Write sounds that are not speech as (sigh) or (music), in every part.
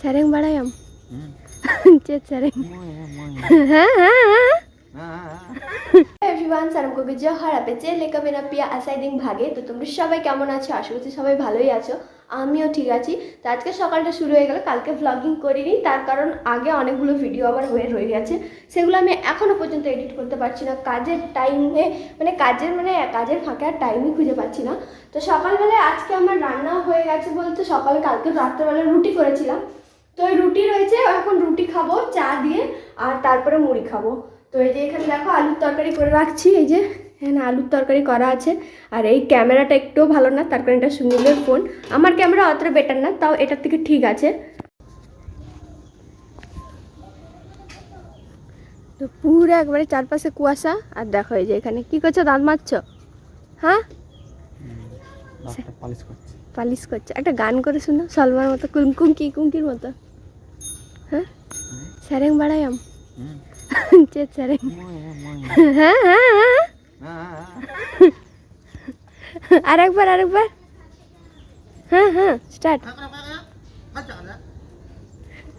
Sareng barayam. Hmm. Chat. Ah. Everyone সালাম কবি জহর আপে চেলে কবে না পিয়া আসাই দিন ভাগে তো তোমরা সবাই কেমন আছো? আশা করছি সবাই ভালোই আছো। আমিও ঠিক আছি। তো আজকে সকালটা শুরু হয়ে গেল কালকে ভ্লগিং করিনি। তার কারণ আগে অনেকগুলো ভিডিও আবার হয়ে রয়ে গেছে। সেগুলো আমি এখনও পর্যন্ত এডিট করতে পারছি না। কাজের টাইমে মানে কাজের মানে কাজের ফাঁকে আর টাইমই খুঁজে পাচ্ছি না। তো সকালবেলায় আজকে আমার রান্না হয়ে গেছে বলতে সকালে কালকে রাত্রেবেলা রুটি করেছিলাম। তো ওই রুটি রয়েছে, এখন রুটি খাব, চা দিয়ে, আর তারপরে মুড়ি খাব। তো এই যে এখানে দেখো আলুর তরকারি করে রাখছি, এই যে এখানে আলুর তরকারি করা আছে। আর এই ক্যামেরাটা একটুও ভালো না, তার কারণ এটা সুনীলের ফোন। আমার ক্যামেরা অতটা বেটার না, তাও এটার থেকে ঠিক আছে। তো পুরো একবারে চারপাশে কুয়াশা, আর দেখো এই যে এখানে। কি করছ, দাঁত মারছো হ্যাঁ? পালিশ পালিশ করছে। একটা গান করে শুনো, সলমার মতো কুঙ্কি কুঙ্কির মতো। হ্যাঁ? স্যারেং বাড়াইম হুম চেত স্যারেং. হ্যাঁ হ্যাঁ হ্যাঁ Ah. আরেকবার আরেকবার হ্যাঁ হ্যাঁ স্টার্ট।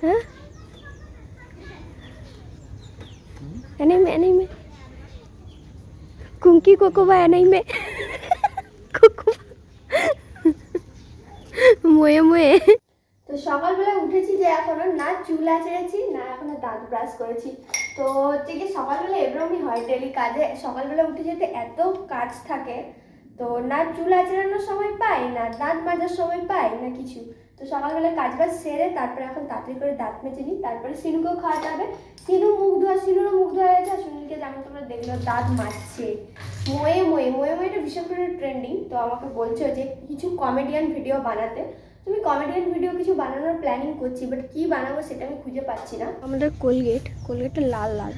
হ্যাঁ? এনাই মে এনাই মে কুঙ্কি কোকোবা এনাই মে কোকোবা ময়ে ময়ে। তো সকালবেলা উঠেছি যে এখনও না চুল আঁচড়েছি, না এখনও দাঁত ব্রাশ করেছি। তো হচ্ছে কি সকালবেলা এরকমই হয় ডেলি কাজে। সকালবেলা উঠে যেতে এত কাজ থাকে, তো না চুল আঁচড়ানোর সময় পাই, না দাঁত মাজার সময় পাই, না কিছু। তো সকালবেলা কাজ বাজ সেরে তারপরে এখন তাড়াতাড়ি করে দাঁত মেজে নিই, তারপরে সিনুকেও খাওয়াতে হবে। সিনু মুখ ধোয়া, সিনুরও মুখ ধোয়া হয়েছে আর সুনীলকে যেমন তোমরা দেখল দাঁত মাজছে। ময়ে ময়ে ময়ে ময়েটা ভীষণ করে ট্রেন্ডিং তো আমাকে বলছো যে কিছু কমেডিয়ান ভিডিও বানাতে। তুমি কমেডিয়ান ভিডিও কিছু বানানোর প্ল্যানিং করছি বাট কি বানাবো সেটা আমি খুঁজে পাচ্ছি না। আমাদের কোলগেট কোলগেটটা লাল লাল।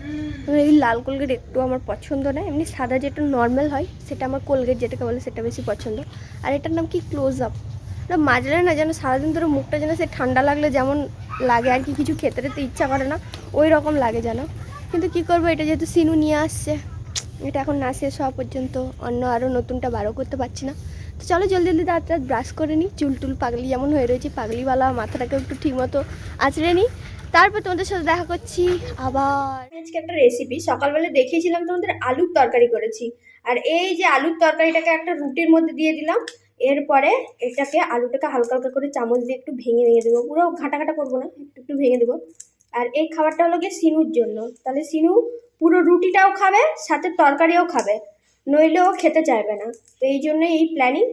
এই লাল কোলগেট একটু আমার পছন্দ না, এমনি সাদা যেটা নর্মাল হয়, সেটা আমার কোলগেট যেটাকে বলে সেটা বেশি পছন্দ। আর এটার নাম কি? ক্লোজ আপ মাজলে না যেন সারাদিন ধরে মুখটা যেন সে ঠান্ডা লাগলে যেমন লাগে আর কি, কিছু খেতে টেতে ইচ্ছা করে না, ওই রকম লাগে যেন। কিন্তু কি করব, এটা যেহেতু সিনু নিয়ে আসছে, এটা এখন না শেষ হওয়া পর্যন্ত, অন্য আরও নতুনটা বারো করতে পারছি না। তো চলো জলদি জলদি দাঁত রাত ব্রাশ করে নিই। চুল টুল পাগলি যেমন হয়ে রয়েছে, পাগলিওয়ালা মাথাটাকে একটু ঠিক মতো আঁচড়ে নিই। তারপর তোমাদের সাথে দেখা করছি আবার। আজকে একটা রেসিপি সকালবেলা দেখিয়েছিলাম তোমাদের আলুর তরকারি করেছি। আর এই যে আলুর তরকারিটাকে একটা রুটির মধ্যে দিয়ে দিলাম, এরপরে এটাকে, আলুটাকে হালকা হালকা করে চামচ দিয়ে একটু ভেঙে ভেঙে দেবো। পুরো ঘাটা ঘাটা করব না, একটু একটু ভেঙে দেবো। আর এই খাবারটা হলো গিয়ে সিনুর জন্য। তাহলে সিনু পুরো রুটিটাও খাবে, সাথে তরকারিও খাবে। নইলেও খেতে চাইবে না। তো এই জন্য এই প্ল্যানিং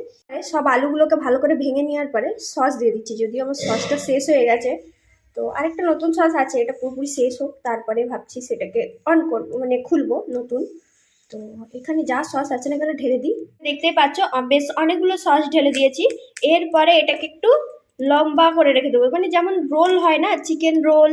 সব আলুগুলোকে ভালো করে ভেঙে নেওয়ার পরে সস দিয়ে দিচ্ছি। যদিও আমার সসটা শেষ হয়ে গেছে। তো আরেকটা নতুন সস আছে, এটা পুরোপুরি শেষ হোক, তারপরে ভাবছি সেটাকে অন করব মানে খুলবো নতুন। তো এখানে যা সস আছে না এখানে ঢেলে দিই। দেখতেই পাচ্ছ বেশ অনেকগুলো সস ঢেলে দিয়েছি। এরপরে এটাকে একটু লম্বা করে রেখে দেবো। মানে যেমন রোল হয় না চিকেন রোল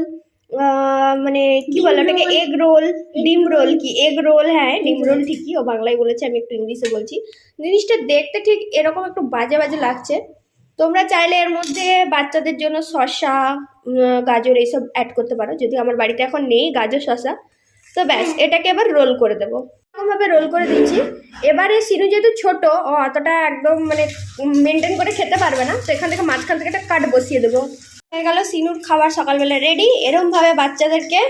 মানে কি বলে ওটাকে? Egg roll. ডিম রোল। কি? এগ রোল হ্যাঁ ডিম রোল। ঠিকই ও বাংলায় বলেছে আমি একটু ইংলিশে বলছি। জিনিসটা দেখতে ঠিক এরকম একটু বাজে বাজে লাগছে। তোমরা চাইলে এর মধ্যে বাচ্চাদের জন্য শসা গাজর এইসব অ্যাড করতে পারো। যদি আমার বাড়িতে এখন নেই গাজর শসা তো ব্যাস এটাকে এবার রোল করে দেবো। এরকমভাবে রোল করে দিয়েছি এবারে সিনু যেহেতু ছোট ও অতটা একদম মানে মেনটেন করে খেতে পারবে না তো এখান থেকে মাঝখান থেকে একটা কাট বসিয়ে দেবো। হয়ে গেল সিনুর খাবার সকালবেলা রেডি এরমভাবে বাচ্চাদেরকে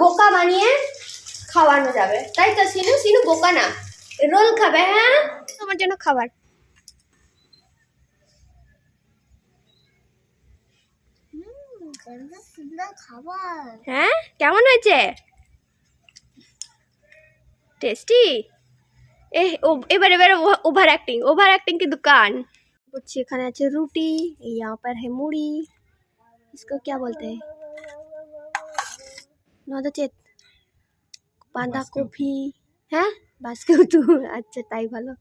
বোকা বানিয়ে খাওয়ানো যাবে। তাই তো সিনু? সিনু বোকা না। রোল খাবে হ্যাঁ? আমার জন্য খাবার। হ্যাঁ? কেমন হয়েছে? টেস্টি এ এবার এবার ওভার অ্যাক্টিং ওভার অ্যাক্টিং কি দোকান করছি এখানে আছে রুটি ইয়া পর হে মুড়ি। इसको क्या बोलते हैं নদাচেত বাঁধাকপি হ্যাঁ বাসকেউতু আচ্ছা তাই ভালো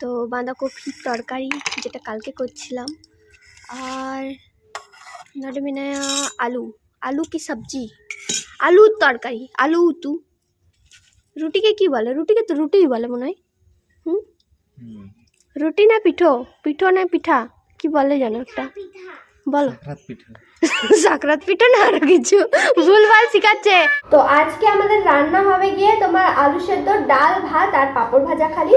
তো বাঁধাকপির তরকারি যেটা কালকে করছিলাম আর নট মিনে আলু আলু কি সবজি আলুর তরকারি আলু উতু রুটিকে কি বলে রুটিকে তো রুটিই বলে মনে হয় হুম হুম রুটি না পিঠো পিঠো না পিঠা কি বলে জানো একটা বলো। রাত (laughs) পিঠা। না আরও কিছু? ভুলভাল শিখাচ্ছে। তো আজকে আমাদের রান্না হবে গিয়ে তোমার আলু সেদ্ধ ডাল ভাত আর পাঁপড় ভাজা খালি।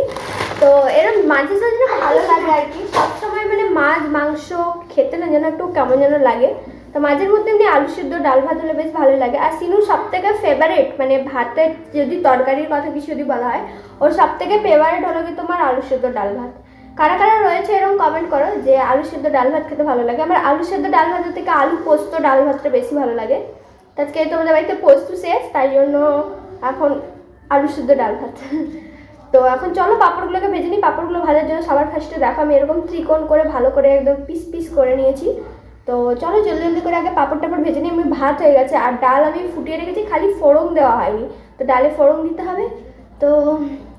তো এরকম মাঝে সাঝে ভালো লাগে আর কি। সবসময় মানে মাছ মাংস খেতে না যেন একটু কেমন যেন লাগে। তো মাঝের মধ্যে এমনি আলু সিদ্ধ ডাল ভাত হলে বেশ ভালো লাগে। আর সিনুর সব থেকে ফেভারেট মানে ভাতের যদি তরকারির কথা কিছু যদি বলা হয় ওর সব থেকে ফেভারিট হলো কি তোমার আলু সিদ্ধ ডাল ভাত। কারা কারা রয়েছে এরকম কমেন্ট করো যে আলু সেদ্ধ ডাল ভাত খেতে ভালো লাগে? আমার আলু সেদ্ধ ডাল ভাতের থেকে আলু পোস্ত ডাল ভাতটা বেশি ভালো লাগে। আজকে তোমাদের বাড়িতে পোস্ত শেষ, তাই জন্য এখন আলু সেদ্ধ ডাল ভাত। (laughs) তো এখন চলো পাঁপড়গুলোকে ভেজে নিই। পাঁপড়গুলো ভাজার জন্য সবার ফার্স্টে দেখো, আমি এরকম ত্রিকোণ করে ভালো করে একদম পিস পিস করে নিয়েছি। তো চলো জলদি জলদি করে আগে পাঁপড় টাপড় ভেজে নিই। আমি ভাত হয়ে গেছে আর ডাল আমি ফুটিয়ে রেখেছি, খালি ফোড়ন দেওয়া হয়নি। তো ডালে ফোড়ন দিতে হবে। তো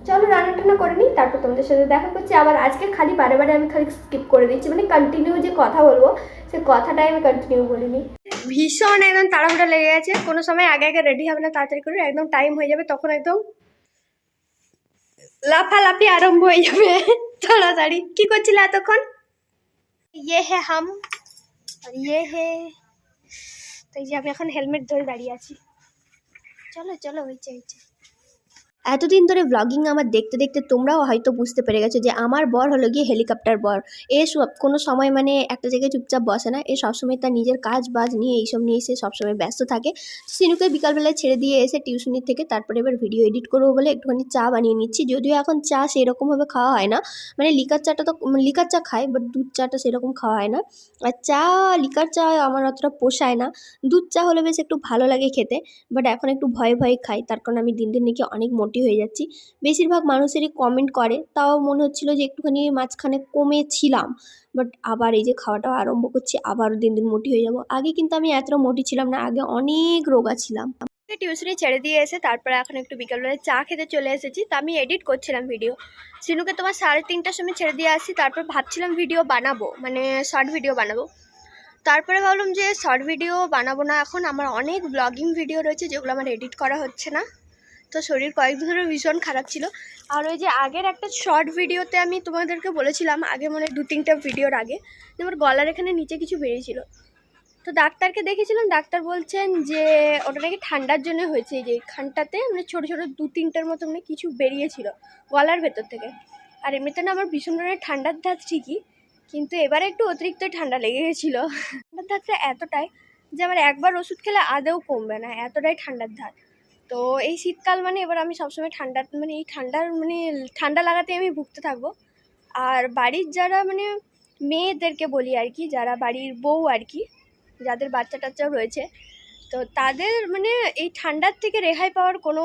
চলো রান্না টান্না করে নিই তারপর তোমাদের সাথে দেখা করছি। আবার আজকে খালি বারে বারে আমি খালি স্কিপ করে দিচ্ছি মানে কন্টিনিউ যে কথা বলব সে কথাটাই আমি কন্টিনিউ বলিনি। ভীষণ একদম তাড়াহুড়া লেগে গেছে। কোনো সময় আগে আগে রেডি হবে না তাড়াতাড়ি করে একদম টাইম হয়ে যাবে তখন একদম লাফালাফি আরম্ভ হয়ে যাবে। তাড়াতাড়ি। কি করছিলে এতক্ষণ? ইয়ে হে হাম আর ইয়ে হে। তো এই যে আমি এখন হেলমেট ধরে দাঁড়িয়ে আছি। চলো চলো হয়েছে হয়েছে এতদিন ধরে ব্লগিং আমার দেখতে দেখতে তোমরাও হয়তো বুঝতে পেরে গেছো যে আমার বর হলো গিয়ে হেলিকপ্টার বর। এ সব কোনো সময় মানে একটা জায়গায় চুপচাপ বসে না, এ সবসময় তার নিজের কাজ বাজ নিয়ে এইসব নিয়ে সে সবসময় ব্যস্ত থাকে। সিনুকে বিকালবেলায় ছেড়ে দিয়ে এসে টিউশনি থেকে তারপরে এবার ভিডিও এডিট করব বলে একটুখানি চা বানিয়ে নিচ্ছি। যদিও এখন চা সেরকমভাবে খাওয়া হয় না। মানে লিকার চাটা তো লিকার চা খাই বাট দুধ চাটা সেরকম খাওয়া হয় না। আর চা, লিকার চা আমার অতটা পোষায় না। দুধ চা হলে বেশ একটু ভালো লাগে খেতে বাট এখন একটু ভয়ে ভয়ে খাই, তার কারণ আমি দিন দিন নাকি অনেক মোটি হয়ে যাচ্ছি। বেশিরভাগ মানুষেরই কমেন্ট করে। তাও মনে হচ্ছিল যে একটুখানি মাঝখানে কমেছিলাম। বাট আবার এই যে খাওয়াটাও আরম্ভ করছি আবার দিন দিন মোটি হয়ে যাব। আগে কিন্তু আমি এতটা মোটি ছিলাম না, আগে অনেক রোগা ছিলাম। টিউশনি ছেড়ে দিয়ে এসে তারপরে এখন একটু বিকালবেলায় চা খেতে চলে এসেছি। তা আমি এডিট করছিলাম ভিডিও সিনুকে তোমার সাড়ে তিনটার সময় ছেড়ে দিয়ে আসি, তারপর ভাবছিলাম ভিডিও বানাবো মানে শর্ট ভিডিও বানাবো। তারপরে ভাবলাম যে শর্ট ভিডিও বানাবো না এখন। আমার অনেক ব্লগিং ভিডিও রয়েছে, যেগুলো আমার এডিট করা হচ্ছে না। তো শরীর কয়েকদিন ধরে ভীষণ খারাপ ছিল। আর ওই যে আগের একটা শর্ট ভিডিওতে আমি তোমাদেরকে বলেছিলাম, আগে মানে দু তিনটা ভিডিওর আগে আমার গলার এখানে নিচে কিছু বেরিয়েছিল। তো ডাক্তারকে দেখেছিলাম, ডাক্তার বলছেন যে ওটা নাকি ঠান্ডার জন্য হয়েছে, এই যে এখানটাতে মানে ছোটো ছোটো দু তিনটার মতো মানে কিছু বেরিয়েছিল গলার ভেতর থেকে। আর এমনিতে না আমার ভীষণ ধরনের ঠান্ডার ধাত ঠিকই, কিন্তু এবারে একটু অতিরিক্ত ঠান্ডা লেগে গেছিল। (laughs) ঠান্ডার ধাতটা এতটাই যে আমার একবার ওষুধ খেলে আদেও কমবে না, এতটাই ঠান্ডার ধাত তো এই শীতকাল মানে এবার আমি সবসময় ঠান্ডা মানে এই ঠান্ডার মানে ঠান্ডা লাগাতে আমি ভুগতে থাকব। আর বাড়ির যারা মানে মেয়েদেরকে বলি আর কি, যারা বাড়ির বউ আর কি, যাদের বাচ্চা টাচ্চাও রয়েছে, তো তাদের মানে এই ঠান্ডার থেকে রেহাই পাওয়ার কোনো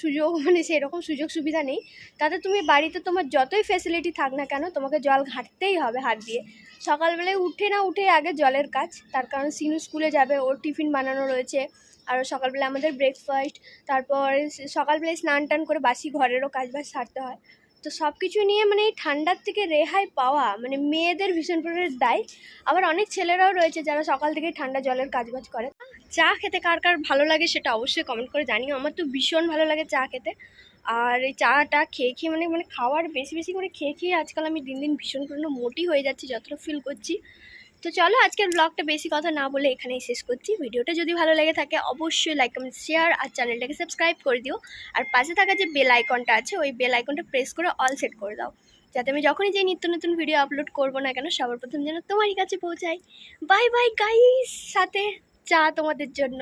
সুযোগ মানে সেরকম সুযোগ সুবিধা নেই। তাতে তুমি বাড়িতে তোমার যতই ফেসিলিটি থাক না কেন, তোমাকে জল ঘাঁটতেই হবে হাত দিয়ে। সকালবেলায় উঠে না উঠে আগে জলের কাজ, তার কারণ সিনু স্কুলে যাবে, ওর টিফিন বানানো রয়েছে। আর সকালবেলা আমাদের ব্রেকফাস্ট তারপর সকালবেলায় স্নান টান করে বাসি ঘরেরও কাজ বাজ সারতে হয়। তো সব কিছু নিয়ে মানে এই ঠান্ডার থেকে রেহাই পাওয়া মানে মেয়েদের ভীষণ পরিমাণে দায়। আবার অনেক ছেলেরাও রয়েছে যারা সকাল থেকে ঠান্ডা জলের কাজবাজ করে। চা খেতে কার কার ভালো লাগে সেটা অবশ্যই কমেন্ট করে জানিও। আমার তো ভীষণ ভালো লাগে চা খেতে। আর এই চাটা খেয়ে খেয়ে মানে মানে খাওয়ার বেশি বেশি করে খেয়ে খেয়ে আজকাল আমি দিন দিন ভীষণ পরিমাণ মোটি হয়ে যাচ্ছি, যতটা ফিল করছি। তো চলো আজকের ব্লগটা বেশি কথা না বলে এখানেই শেষ করছি। ভিডিওটা যদি ভালো লেগে থাকে, অবশ্যই লাইক কমেন্ট শেয়ার আর চ্যানেলটাকে সাবস্ক্রাইব করে দিও। আর পাশে থাকা যে বেল আইকনটা আছে, ওই বেল আইকনটা প্রেস করে অল সেট করে দাও। যাতে আমি যখনই যে নিত্য নতুন ভিডিও আপলোড করব না কেন, সবার প্রথম যেন তোমারই কাছে পৌঁছাই বাই বাই গাইস সাথে চা তোমাদের জন্য।